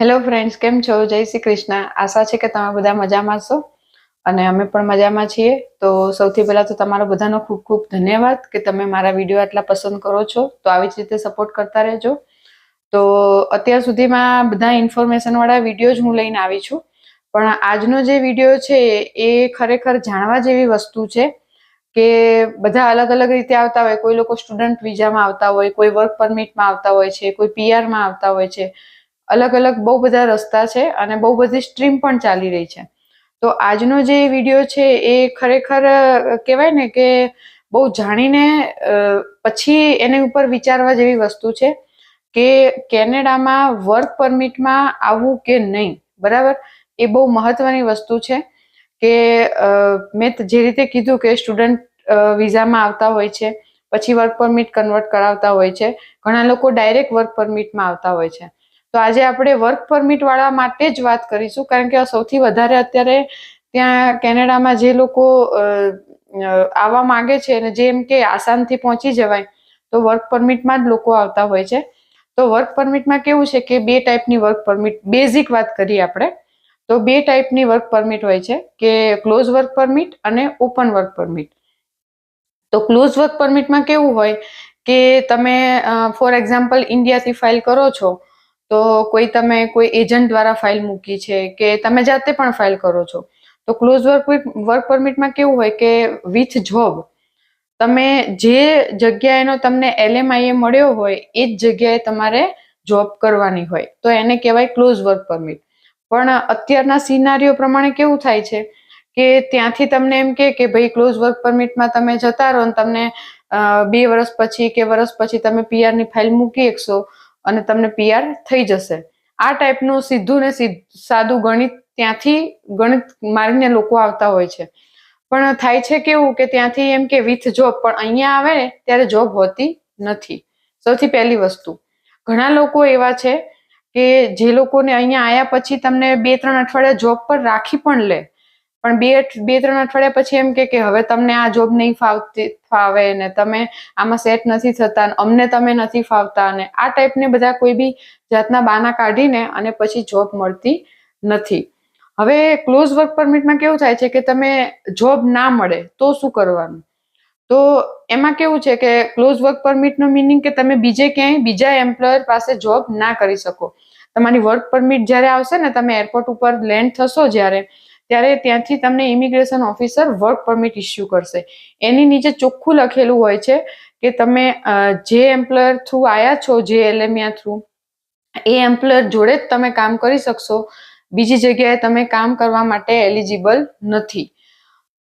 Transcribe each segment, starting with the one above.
Hello friends કેમ છો? જય શ્રી કૃષ્ણ. આશા છે કે તમે બધા મજામાં છો અને અમે પણ મજામાં છીએ. તો સૌથી પહેલા તો તમારો બધાનો ખૂબ ખૂબ ધન્યવાદ કે તમે મારા વીડિયો આટલા પસંદ કરો છો. તો આવી જ રીતે સપોર્ટ કરતા રહેજો. તો અત્યાર સુધીમાં બધા ઇન્ફોર્મેશનવાળા વીડિયો જ હું લઈને આવી છું. પણ આજનો જે વીડિયો છે એ ખરેખર જાણવા જેવી વસ્તુ છે કે બધા અલગ અલગ રીતે આવતા હોય. કોઈ લોકો સ્ટુડન્ટ વિઝામાં આવતા હોય, કોઈ વર્ક પરમિટમાં આવતા હોય છે, કોઈ પીઆરમાં આવતા હોય છે. અલગ અલગ બહુ બધા રસ્તા છે અને બહુ બધી સ્ટ્રીમ પણ ચાલી રહી છે. તો આજનો જે વીડિયો છે એ ખરેખર કહેવાય ને કે બહુ જાણીને પછી એની ઉપર વિચારવા જેવી વસ્તુ છે કે કેનેડામાં વર્ક પરમિટમાં આવવું કે નહીં, બરાબર? એ બહુ મહત્વની વસ્તુ છે કે મેં જે રીતે કીધું કે સ્ટુડન્ટ વિઝામાં આવતા હોય છે, પછી વર્ક પરમિટ કન્વર્ટ કરાવતા હોય છે, ઘણા લોકો ડાયરેક્ટ વર્ક પરમિટમાં આવતા હોય છે. તો આજે આપણે વર્ક પરમિટ વાળા માટે જ વાત કરીશું, કારણ કે સૌથી વધારે અત્યારે ત્યાં કેનેડામાં જે લોકો આવવા માંગે છે અને જેમ કે આસાનથી પહોંચી જવાય, તો વર્ક પરમિટમાં જ લોકો આવતા હોય છે. તો વર્ક પરમિટમાં કેવું છે કે બે ટાઈપની વર્ક પરમિટ બેઝિક વાત કરીએ આપણે, તો બે ટાઈપની વર્ક પરમિટ હોય છે, કે ક્લોઝ વર્ક પરમિટ અને ઓપન વર્ક પરમિટ તો ક્લોઝ વર્ક પરમિટમાં કેવું હોય કે તમે ફોર એક્ઝામ્પલ ઇન્ડિયાથી ફાઇલ કરો છો તો કોઈ તમે કોઈ એજન્ટ દ્વારા ફાઇલ મૂકી છે કે તમે જાતે પણ ફાઇલ કરો છો? તો ક્લોઝ વર્ક વર્ક પરમિટમાં કેવું હોય કે વિથ જોબ, તમે જે જગ્યાએનો તમને એલએમઆઈએ મળ્યો હોય, એ જ જગ્યાએ તમારે જોબ કરવાની હોય. તો એને કહેવાય ક્લોઝ વર્ક પરમિટ. પણ અત્યારના સિનારીઓ પ્રમાણે કેવું થાય છે કે ત્યાંથી તમને એમ કે કે ભાઈ ક્લોઝ વર્ક પરમિટમાં તમે જતા રહો તમને બે વર્ષ પછી કે વર્ષ પછી તમે પીઆરની ફાઇલ મૂકી શકશો. અને તમને પીઆર થઈ જશે. આ ટાઈપનું સીધું ને સાદું ગણિત ત્યાંથી ગણિત મારીને લોકો આવતા હોય છે. પણ થાય છે કેવું કે ત્યાંથી એમ કે વિથ જોબ પણ અહીંયા આવે ને ત્યારે જોબ હોતી નથી. સૌથી પહેલી વસ્તુ. ઘણા લોકો એવા છે કે જે લોકોને અહીંયા આવ્યા પછી તમને બે ત્રણ અઠવાડિયા જોબ પર રાખી પણ લે. પણ બે બે, ત્રણ અઠવાડિયા પછી એમ કે કે હવે તમને આ જોબ નહીં ફાવતી, ફાવે ને તમે આમાં સેટ નથી થતા અમને તમે નથી ફાવતા અને આ ટાઈપને બધા કોઈ બી જાતના બાના કાઢીને અને પછી જોબ મળતી નથી. હવે ક્લોઝ વર્ક પરમિટમાં કેવું થાય છે કે તમે જોબ ના મળે તો શું કરવાનું? તો એમાં કેવું છે કે ક્લોઝ વર્ક પરમિટનો મિનિંગ કે તમે બીજે ક્યાંય, બીજા એમ્પ્લોયર પાસે જોબ ના કરી શકો. તમારી વર્ક પરમિટ જ્યારે આવશે ને તમે એરપોર્ટ ઉપર લેન્ડ થશો જ્યારે ત્યારે ત્યાંથી તમને immigration officer work permit issue કરશે. એની નીચે ચોખ્ખું લખેલું હોય છે કે તમે જે એમ્પ્લોયર થ્રુ આવ્યા છો, જે એલએમયા થ્રુ એ એમ્પ્લોયર જોડે જ તમે કામ કરી શકશો. બીજી જગ્યાએ તમે કામ કરવા માટે એલિજિબલ નથી.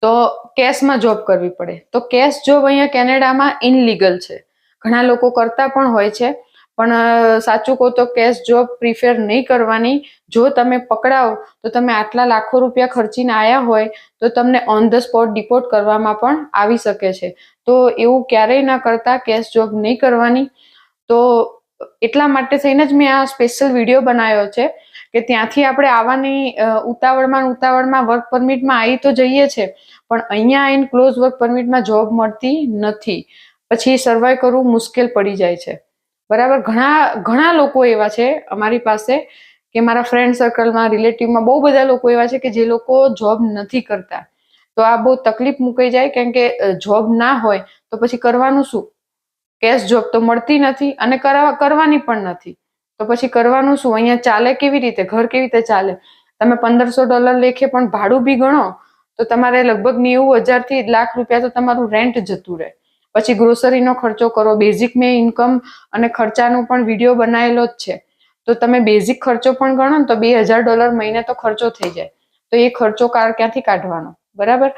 તો કેશમાં જોબ કરવી પડે. તો કેશ જોબ અહીંયા કેનેડામાં ઇનલીગલ છે. ઘણા લોકો કરતા પણ હોય છે. પણ સાચું કહો તો કેશ જોબ પ્રિફેર નહીં કરવાની. જો તમે પકડાવ, તો તમે આટલા લાખો રૂપિયા ખર્ચીને આવ્યા હોય, તો તમને ઓન ધ સ્પોટ ડિપોર્ટ કરવામાં પણ આવી શકે છે. તો એવું ક્યારેય ના કરતા કેશ જોબ નહીં કરવાની. તો, એટલા માટે થઈને જ મેં આ સ્પેશિયલ વીડિયો બનાવ્યો છે, કે ત્યાંથી આપણે આવવાની ઉતાવળમાં ઉતાવળમાં વર્ક પરમિટમાં આવી તો જઈએ છે, પણ અહીંયા આવીને ક્લોઝ વર્ક પરમિટમાં જોબ મળતી નથી. પછી સર્વાઈવ કરવું મુશ્કેલ પડી જાય છે. બરાબર? ઘણા ઘણા લોકો એવા છે અમારી પાસે કે મારા ફ્રેન્ડ સર્કલમાં રિલેટિવમાં બહુ બધા લોકો એવા છે કે જે લોકો જોબ નથી કરતા. તો આ બહુ તકલીફ મૂકાઈ જાય કેમ કે જોબ ના હોય તો પછી કરવાનું શું? કેશ જોબ તો મળતી નથી અને કરવાની પણ નથી. તો પછી કરવાનું શું? અહીંયા ચાલે કેવી રીતે? ઘર કેવી રીતે ચાલે? તમે પંદરસો ડોલર લેખે પણ ભાડું બી ગણો, તો તમારે લગભગ નેવું હજારથી લાખ રૂપિયા તો તમારું રેન્ટ જતું રહે. પછી ગ્રોસરીનો ખર્ચો કરો બેઝિક મેં ઇન્કમ અને ખર્ચાનો પણ વીડિયો બનાવેલો જ છે. તો તમે બેઝિક ખર્ચો પણ ગણો ને તો બે હજાર ડોલર મહિને તો ખર્ચો થઈ જાય. તો એ ખર્ચો કાર ક્યાંથી કાઢવાનો? બરાબર?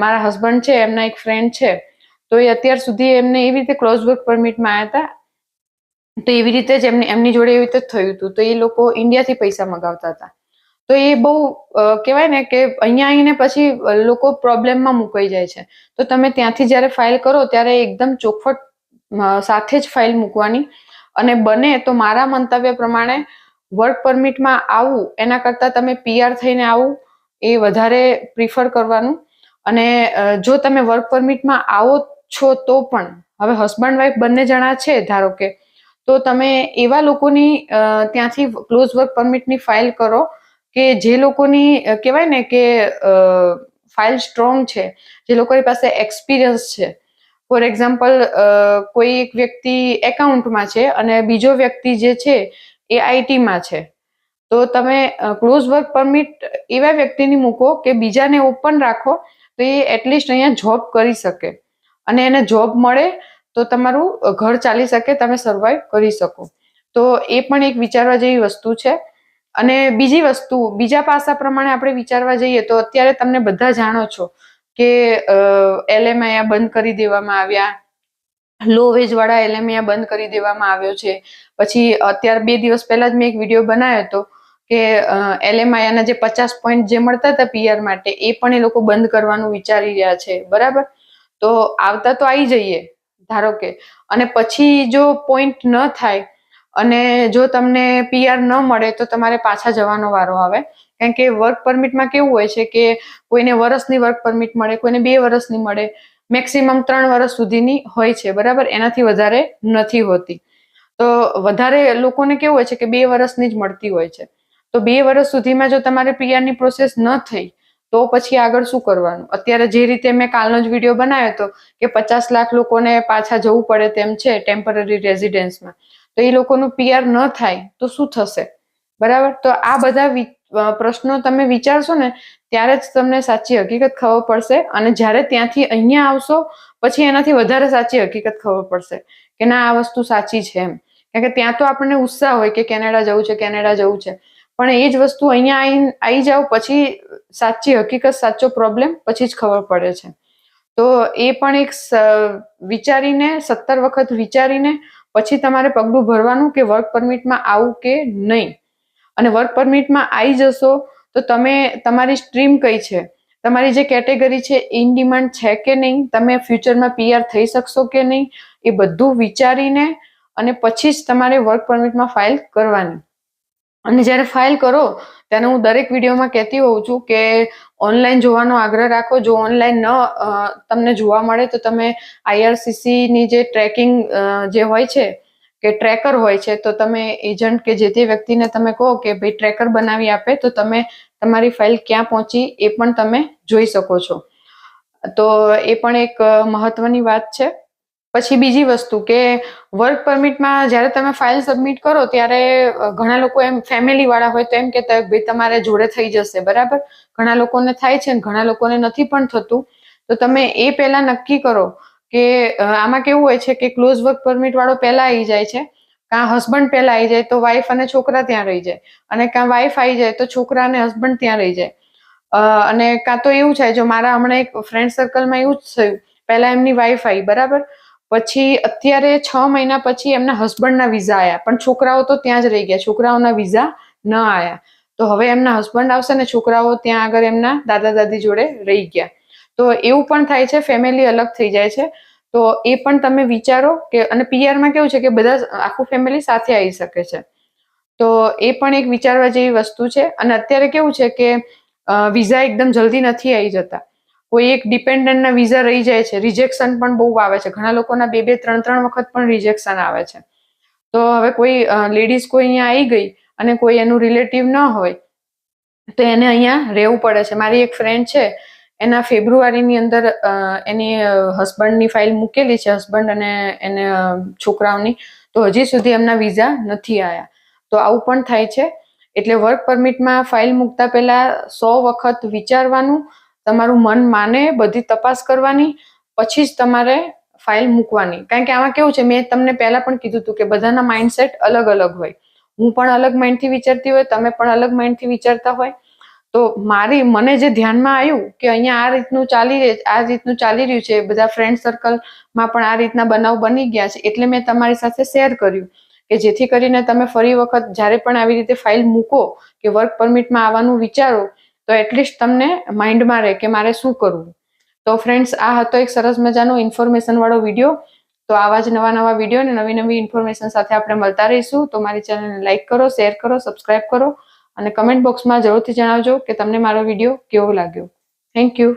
મારા હસબન્ડ છે, એમના એક ફ્રેન્ડ છે. તો એ અત્યાર સુધી એમને એવી રીતે ક્લોઝ વર્ક પરમિટમાં આવ્યા હતા તો. એવી રીતે જ એમને, એમની જોડે એવી રીતે જ થયું હતું તો એ લોકો ઇન્ડિયાથી પૈસા મગાવતા હતા. તો એ બહુ કહેવાય ને કે અહીંયા આવીને પછી લોકો પ્રોબ્લેમમાં મુકાઈ જાય છે. તો તમે ત્યાંથી જ્યારે ફાઇલ કરો ત્યારે એકદમ ચોખવટ સાથે જ ફાઇલ મૂકવાની. અને બને તો મારા મંતવ્ય પ્રમાણે વર્ક પરમિટમાં આવવું એના કરતાં તમે પીઆર થઈને આવું, એ વધારે પ્રિફર કરવાનું. અને જો તમે વર્ક પરમિટમાં આવો છો તો પણ, હવે હસબન્ડ વાઈફ બંને જણા છે ધારો કે, તો તમે એવા લોકોની ત્યાંથી ક્લોઝ વર્ક પરમિટની ફાઇલ કરો કે જે લોકોની કહેવાય ને કે ફાઇલ સ્ટ્રોંગ છે, જે લોકોની પાસે એક્સપિરિયન્સ છે. ફોર એક્ઝામ્પલ કોઈ એક વ્યક્તિ એકાઉન્ટમાં છે અને બીજો વ્યક્તિ જે છે એ આઈટીમાં છે. તો તમે ક્લોઝ વર્ક પરમિટ એવા વ્યક્તિની મૂકો કે બીજાને ઓપન રાખો, તો એ એટલીસ્ટ અહીંયા જોબ કરી શકે. અને એને જોબ મળે તો તમારું ઘર ચાલી શકે, તમે સર્વાઈવ કરી શકો. તો એ પણ એક વિચારવા જેવી વસ્તુ છે. અને બીજી વસ્તુ, બીજા પાસા પ્રમાણે આપણે વિચારવા જઈએ તો અત્યારે તમને બધા જાણો છો કે એલએમ બંધ કરી દેવામાં આવ્યા. લો વેજ વાળા એલએમ બંધ કરી દેવામાં આવ્યો છે. પછી અત્યારે બે દિવસ પહેલા જ મેં એક વીડિયો બનાવ્યો હતો કે એલએમઆઈના જે પચાસ પોઈન્ટ જે મળતા હતા પીઆર માટે એ પણ એ લોકો બંધ કરવાનું વિચારી રહ્યા છે. બરાબર? તો આવતા તો આવી જઈએ, ધારો કે. અને પછી જો પોઈન્ટ ન થાય અને જો તમને પીઆર ન મળે તો તમારે પાછા જવાનો વારો આવે. કારણ કે વર્ક પરમિટમાં કેવું હોય છે કે કોઈને વર્ષની વર્ક પરમિટ મળે, કોઈને બે વર્ષની મળે. મેક્સિમમ ત્રણ વર્ષ સુધીની હોય છે, બરાબર? એનાથી વધારે નથી હોતી. તો વધારે લોકોને કેવું હોય છે કે બે વર્ષની જ મળતી હોય છે. તો બે વર્ષ સુધીમાં જો તમારે પીઆરની પ્રોસેસ ન થઈ, તો પછી આગળ શું કરવાનું? અત્યારે જે રીતે મેં કાલનો જ વીડિયો બનાવ્યો હતો કે પચાસ લાખ લોકોને પાછા જવું પડે તેમ છે ટેમ્પરરી રેઝિડન્સમાં તો એ લોકોનું પીઆર ન થાય, તો શું થશે? બરાબર? તો આ બધા પ્રશ્નો તમે વિચારશો ને, ત્યારે જ તમને સાચી હકીકત ખબર પડશે અને જ્યારે ત્યાંથી અહીંયા આવશો, પછી એનાથી વધારે સાચી હકીકત ખબર પડશે કે ના, આ વસ્તુ સાચી છે એમ. કારણ કે ત્યાં તો આપણને ઉત્સાહ હોય કે કેનેડા જવું છે, કેનેડા જવું છે. પણ એ જ વસ્તુ અહીંયા આવીને આવી જાઓ, પછી સાચી હકીકત, સાચો પ્રોબ્લેમ, પછી જ ખબર પડે છે. તો એ પણ એક વિચારીને, સત્તર વખત વિચારીને પછી તમારે પગલું ભરવાનું કે વર્ક પરમિટમાં આવું કે નહીં? અને વર્ક પરમિટમાં આવી જશો તો તમે, તમારી સ્ટ્રીમ કઈ છે? તમારી જે કેટેગરી છે ઇન ડિમાન્ડ છે કે નહીં? તમે ફ્યુચરમાં પીઆર થઈ શકશો કે નહીં? એ બધું વિચારીને અને પછી જ તમારે વર્ક પરમિટમાં ફાઇલ કરવાની. અને જ્યારે ફાઇલ કરો, ત્યારે હું દરેક વિડીયોમાં કહેતી હોઉં છું કે ઓનલાઈન જોવાનો આગ્રહ રાખો. જો ઓનલાઈન ન તમને જોવા મળે તો તમે આઈઆરસીસીની જે ટ્રેકિંગ જે હોય છે, કે ટ્રેકર હોય છે, તો તમે એજન્ટ કે જે તે વ્યક્તિને તમે કહો કે ભાઈ ટ્રેકર બનાવી આપે તો તમે તમારી ફાઇલ ક્યાં પહોંચી એ પણ તમે જોઈ શકો છો. તો એ પણ એક મહત્વની વાત છે. પછી બીજી વસ્તુ કે વર્ક પરમિટમાં જ્યારે તમે ફાઇલ સબમિટ કરો ત્યારે ઘણા લોકો એમ ફેમિલી વાળા હોય તો એમ કે ભાઈ તમારે જોડે થઈ જશે, બરાબર? ઘણા લોકોને થાય છે ઘણા લોકોને નથી પણ થતું. તો તમે એ પહેલા નક્કી કરો કે આમાં કેવું હોય છે કે ક્લોઝ વર્ક પરમિટ વાળો પહેલા આવી જાય છે, કાં હસબન્ડ પહેલા આવી જાય તો વાઈફ અને છોકરા ત્યાં રહી જાય, અને કાં વાઈફ આવી જાય તો છોકરા અને હસબન્ડ ત્યાં રહી જાય. અને કાં તો એવું થાય, જો મારા હમણાં એક ફ્રેન્ડ સર્કલમાં એવું જ થયું, પહેલા એમની વાઈફ આવી બરાબર? પછી અત્યારે છ મહિના પછી એમના હસબન્ડના વિઝા આવ્યા પણ છોકરાઓ તો ત્યાં જ રહી ગયા. છોકરાઓના વિઝા ન આવ્યા તો હવે એમના હસબન્ડ આવશે ને છોકરાઓ ત્યાં આગળ એમના દાદા દાદી જોડે રહી ગયા. તો એવું પણ થાય છે ફેમિલી અલગ થઈ જાય છે. તો એ પણ તમે વિચારો કે, અને પીઆરમાં કેવું છે કે બધા આખું ફેમિલી સાથે આવી શકે છે. તો એ પણ એક વિચારવા જેવી વસ્તુ છે. અને અત્યારે કેવું છે કે વિઝા એકદમ જલ્દી નથી આવી જતા. કોઈ એક ડિપેન્ડન્ટના વિઝા રહી જાય છે રિજેક્શન પણ બહુ આવે છે. ઘણા લોકોના બે બે, ત્રણ ત્રણ વખત પણ રિજેક્શન આવે છે. તો હવે કોઈ લેડીઝ કોઈ અહીંયા આવી ગઈ અને કોઈ એનું રિલેટિવ ન હોય, તો એને અહીંયા રહેવું પડે છે. મારી એક ફ્રેન્ડ છે, એના ફેબ્રુઆરીની અંદર એની હસબન્ડની ફાઇલ મૂકેલી છે હસબન્ડ અને એને છોકરાઓની, તો હજી સુધી એમના વિઝા નથી આવ્યા તો આવું પણ થાય છે. એટલે વર્ક પરમિટમાં ફાઇલ મૂકતા પહેલા સો વખત વિચારવાનું તમારું મન માને, બધી તપાસ કરવાની, પછી જ તમારે ફાઇલ મૂકવાની. કારણ કે આમાં કેવું છે, મેં તમને પહેલા પણ કીધું હતું કે બધાના માઇન્ડસેટ અલગ અલગ હોય. હું પણ અલગ માઇન્ડથી વિચારતી હોય, તમે પણ અલગ માઇન્ડથી વિચારતા હોય. તો મારી, મને જે ધ્યાનમાં આવ્યું કે અહીંયા આ રીતનું ચાલી આ રીતનું ચાલી રહ્યું છે, બધા ફ્રેન્ડ સર્કલમાં પણ આ રીતના બનાવ બની ગયા છે, એટલે મેં તમારી સાથે શેર કર્યું કે જેથી કરીને તમે ફરી વખત જ્યારે પણ આવી રીતે ફાઇલ મૂકો કે વર્ક પરમિટમાં આવવાનું વિચારો તો એટલીસ્ટ તમને માઇન્ડમાં રહે કે મારે શું કરવું. તો ફ્રેન્ડ્સ આ હતો એક સરસ મજાનો ઇન્ફોર્મેશન વાળો વીડિયો તો આવા જ નવા નવા વીડિયો અને નવી નવી ઇન્ફોર્મેશન સાથે આપણે મળતા રહીશું. તો મારી ચેનલને લાઇક કરો શેર કરો સબસ્ક્રાઇબ કરો અને કમેન્ટ બોક્સમાં જરૂરથી જણાવજો કે તમને મારો વીડિયો કેવો લાગ્યો. Thank you